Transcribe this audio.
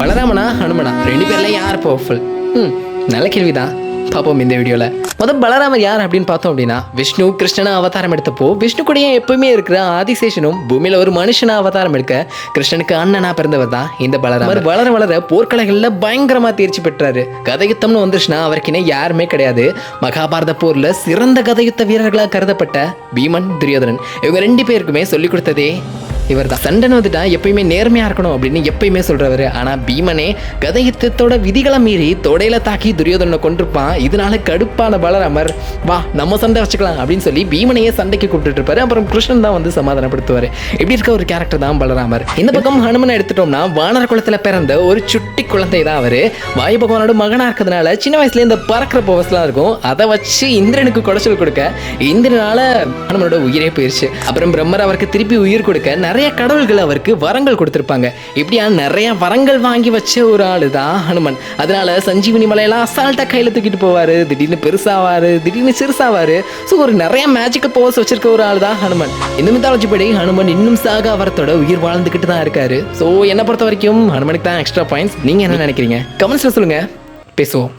பலராமனா ஹனுமனா? ரெண்டு பேர்ல யார் பவர்ஃபுல் ம் நல்ல கேள்விதான். பார்ப்போம் இந்த வீடியோவில் முதல் பலராமர் யார் அப்படின்னு பார்த்தோம் அப்படின்னா விஷ்ணு கிருஷ்ணனா அவதாரம் எடுத்தப்போ விஷ்ணு கூடயே எப்பவுமே இருக்கிற ஆதிசேஷனும் பூமியில ஒரு மனுஷனா அவதாரம் எடுக்க கிருஷ்ணனுக்கு அண்ணனா பிறந்தவர் தான் இந்த பலராமர். வளர வளர போர்க்கலைகள்ல பயங்கரமா தேர்ச்சி பெற்றாரு. கதையுத்தம்னு வந்துச்சுன்னா அவருக்குனே யாருமே கிடையாது. மகாபாரத போர்ல சிறந்த கதையுத்த வீரர்களாக கருதப்பட்ட பீமன் துரியோதனன். இவங்க ரெண்டு பேருக்குமே சொல்லிக் கொடுத்ததே இவர் தான் சண்டன் வந்துட்டா எப்பயுமே நேர்மையா இருக்கணும் அப்படின்னு எப்பயுமே சொல்கிறவர் ஆனா பீமனே கதையுத்தத்தோட விதிகளை மீறி தொடையில தாக்கி துரியோதனை கொண்டிருப்பான் இதனால கடுப்பான பலராமர் வா நம்ம சண்டை வச்சுக்கலாம் அப்படின்னு சொல்லி பீமனையே சண்டைக்கு கூப்பிட்டு இருப்பாரு. அப்புறம் கிருஷ்ணன் தான் வந்து சமாதானப்படுத்துவாரு. இப்படி இருக்க ஒரு கேரக்டர் தான் பலராமர். இந்த பக்கம் ஹனுமனை எடுத்துட்டோம்னா வானர குளத்தில் பிறந்த ஒரு சுட்டி குழந்தை தான் அவரு. வாயு பகவானோட மகனா இருக்கிறதுனால சின்ன வயசுல இந்த பறக்கிற பவர்ஸ்லாம் இருக்கும். அதை வச்சு இந்திரனுக்கு குடைச்சல் கொடுக்க இந்திரனால ஹனுமனோட உயிரே போயிருச்சு. அப்புறம் பிரம்மர் அவருக்கு திருப்பி உயிர் கொடுக்க நிறைய நிறைய கடவுள்கள் அவருக்கு வரங்கள் கொடுத்துருப்பாங்க. இப்படியா நிறைய வரங்கள் வாங்கி வச்ச ஒரு ஆளு தான் ஹனுமன். அதனால சஞ்சீவனி மலையெல்லாம் அசால்ட்டாக கையில் தூக்கிட்டு போவார். திடீர்னு பெருசாவார் திடீர்னு சிறுசாவார். ஸோ ஒரு நிறைய மேஜிக்கல் பவர்ஸ் வச்சிருக்க ஒரு ஆள் தான் ஹனுமன். இந்த மித்தாலஜி படி ஹனுமன் இன்னும் சாக வரத்தோட உயிர் வாழ்ந்துக்கிட்டு தான் இருக்காரு. ஸோ என்னை பொறுத்த வரைக்கும் ஹனுமனுக்கு தான் எக்ஸ்ட்ரா பாயிண்ட்ஸ் நீங்கள் என்ன நினைக்கிறீங்க? கமெண்ட்ஸில் சொல்லுங்கள் பேசுவோம்.